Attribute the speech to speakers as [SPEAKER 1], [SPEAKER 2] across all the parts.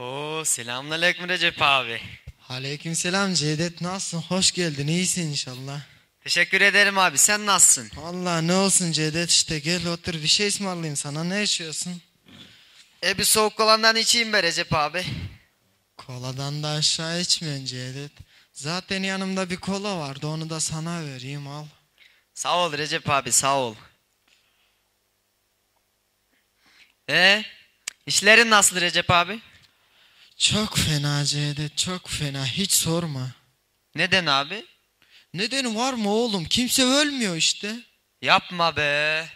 [SPEAKER 1] Oo selamünaleyküm Recep abi.
[SPEAKER 2] Aleykümselam Cevdet nasılsın? Hoş geldin. İyisin inşallah.
[SPEAKER 1] Teşekkür ederim abi. Sen nasılsın?
[SPEAKER 2] Allah ne olsun Cevdet işte gel otur bir şey ısmarlayayım sana. Ne içiyorsun?
[SPEAKER 1] E bir soğuk kolandan içeyim be Recep abi.
[SPEAKER 2] Koladan da aşağı içmiyorsun Cevdet. Zaten yanımda bir kola vardı onu da sana vereyim al.
[SPEAKER 1] Sağ ol Recep abi sağ ol. E işlerin nasıl Recep abi?
[SPEAKER 2] Çok fena Cevdet çok fena hiç sorma.
[SPEAKER 1] Neden abi?
[SPEAKER 2] Nedeni var mı oğlum? Kimse ölmüyor işte.
[SPEAKER 1] Yapma be.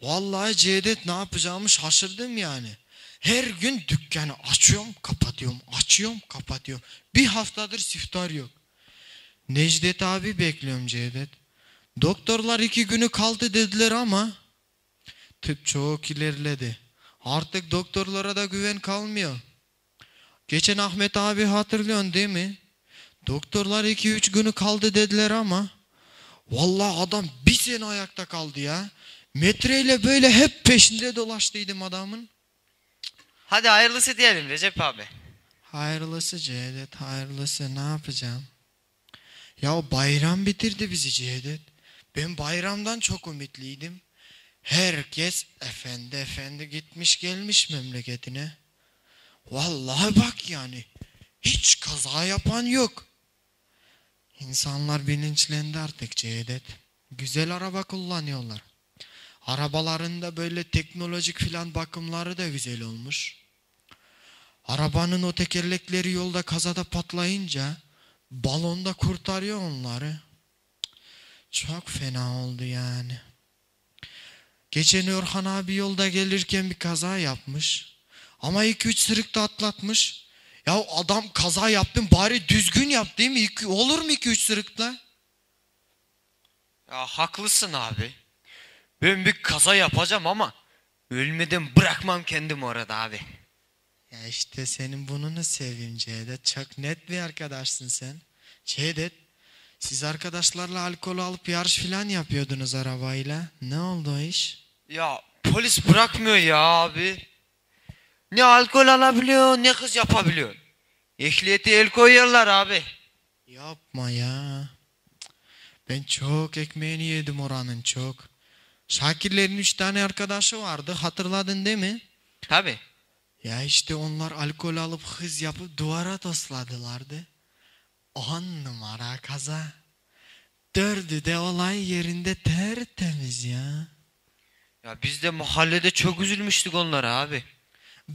[SPEAKER 2] Vallahi Cevdet ne yapacağımı şaşırdım yani. Her gün dükkanı açıyorum, kapatıyorum, açıyorum, kapatıyorum. Bir haftadır siftar yok. Necdet abi bekliyorum Cevdet. Doktorlar iki günü kaldı dediler ama tıp çok ilerledi. Artık doktorlara da güven kalmıyor. Geçen Ahmet abi hatırlıyorsun değil mi? Doktorlar iki üç günü kaldı dediler ama Vallahi adam bir sene ayakta kaldı ya. Metreyle böyle hep peşinde dolaştıydım adamın.
[SPEAKER 1] Hadi hayırlısı diyelim Recep abi.
[SPEAKER 2] Hayırlısı Cevdet, hayırlısı ne yapacağım? Ya bayram bitirdi bizi Cevdet. Ben bayramdan çok ümitliydim. Herkes efendi efendi gitmiş gelmiş memleketine. Vallahi bak yani. Hiç kaza yapan yok. İnsanlar bilinçlendi artık Cevdet. Güzel araba kullanıyorlar. Arabalarında böyle teknolojik filan bakımları da güzel olmuş. Arabanın o tekerlekleri yolda kazada patlayınca balonda kurtarıyor onları. Çok fena oldu yani. Geçen Orhan abi yolda gelirken bir kaza yapmış. Ama 2-3 sırık da atlatmış. Ya adam kaza yaptın bari düzgün yap değil mi? İki- Olur mu 2-3 sırıkla?
[SPEAKER 1] Ya haklısın abi. Ben bir kaza yapacağım ama ölmeden bırakmam kendimi orada abi.
[SPEAKER 2] Ya işte senin bununu seveyim Cevdet. Çok net bir arkadaşsın sen. Cevdet, siz arkadaşlarla alkol alıp yarış filan yapıyordunuz arabayla. Ne oldu o iş?
[SPEAKER 1] Ya polis bırakmıyor ya abi. Ne alkol alabiliyor ne kız yapabiliyor. Ehliyeti el koyuyorlar abi.
[SPEAKER 2] Yapma ya. Ben çok ekmeğini yedim oranın çok. Şakirlerin üç tane arkadaşı vardı hatırladın değil mi?
[SPEAKER 1] Tabi.
[SPEAKER 2] Ya işte onlar alkol alıp hız yapıp duvara tosladılardı. On numara kaza. Dördü de olay yerinde tertemiz ya.
[SPEAKER 1] Ya biz de mahallede çok üzülmüştük onlara abi.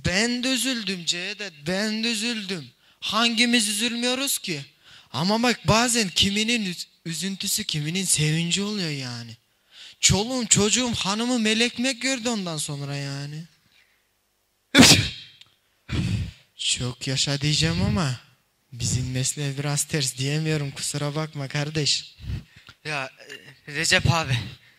[SPEAKER 2] Ben de üzüldüm Cevdet, ben de üzüldüm. Hangimiz üzülmüyoruz ki? Ama bak bazen kiminin üz- üzüntüsü kiminin sevinci oluyor yani. Çoluğum çocuğum hanımı melekmek gördü ondan sonra yani. Çok yaşa diyeceğim ama bizim mesleğe biraz ters diyemiyorum kusura bakma kardeş.
[SPEAKER 1] Ya e, Recep abi.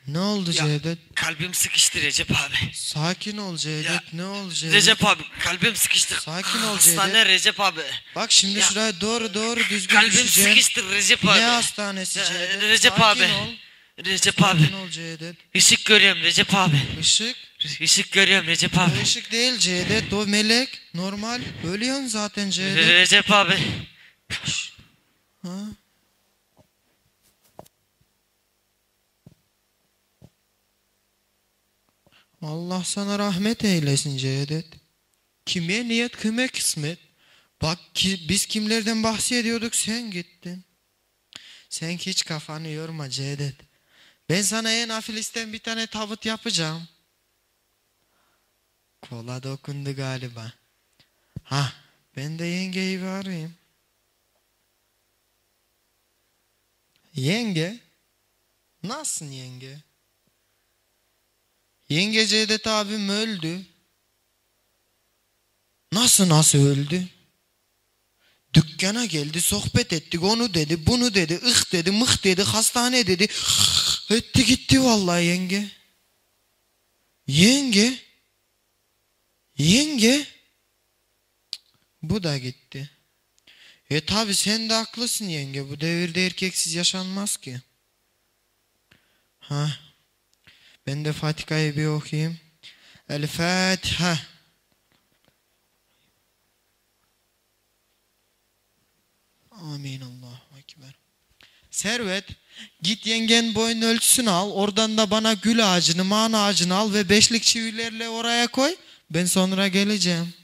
[SPEAKER 2] Ne oldu
[SPEAKER 1] Ya,
[SPEAKER 2] Cevdet?
[SPEAKER 1] Kalbim sıkıştı Recep abi.
[SPEAKER 2] Sakin ol Cevdet
[SPEAKER 1] Ya,
[SPEAKER 2] ne oldu Cevdet?
[SPEAKER 1] Recep abi kalbim sıkıştı.
[SPEAKER 2] Sakin ol
[SPEAKER 1] Hastane
[SPEAKER 2] Cevdet.
[SPEAKER 1] Recep abi.
[SPEAKER 2] Bak şimdi
[SPEAKER 1] Ya,
[SPEAKER 2] şuraya doğru doğru düzgün
[SPEAKER 1] Kalbim
[SPEAKER 2] düşeceksin.
[SPEAKER 1] sıkıştı Recep abi.
[SPEAKER 2] Ne hastanesi Cevdet?
[SPEAKER 1] Recep
[SPEAKER 2] Sakin
[SPEAKER 1] abi.
[SPEAKER 2] ol.
[SPEAKER 1] Recep abi.
[SPEAKER 2] Sakin ol Cevdet.
[SPEAKER 1] Işık görüyorum Recep abi.
[SPEAKER 2] Işık.
[SPEAKER 1] Işık görüyorum Recep
[SPEAKER 2] O
[SPEAKER 1] abi.
[SPEAKER 2] ışık değil Cevdet. O melek. Normal. Ölüyorsun zaten Cevdet.
[SPEAKER 1] Recep abi.
[SPEAKER 2] Ha? Allah sana rahmet eylesin Cevdet. Kime niyet kime kısmet. Bak ki biz kimlerden bahsediyorduk sen gittin. Sen hiç kafanı yorma Cevdet. Ben sana en hafiflisten bir tane tavut yapacağım. Kola dokundu galiba. Ha, ben de yengeyi bir arayayım. Yenge? Nasılsın yenge? Yenge Cevdet abim öldü. Nasıl nasıl öldü? Dükkana geldi sohbet ettik onu dedi bunu dedi ıh dedi mıh dedi hastane dedi etti gitti vallahi yenge. Yenge? Yenge? Bu da gitti. E tabi sen de haklısın yenge. Bu devirde erkeksiz yaşanmaz ki. Ha. Ben de Fatiha'yı bir okuyayım. El Fatiha. Amin Allahu Ekber. Servet, git yengen boyun ölçüsünü al, oradan da bana gül ağacını, man ağacını al ve beşlik çivilerle oraya koy. Ben sonra geleceğim.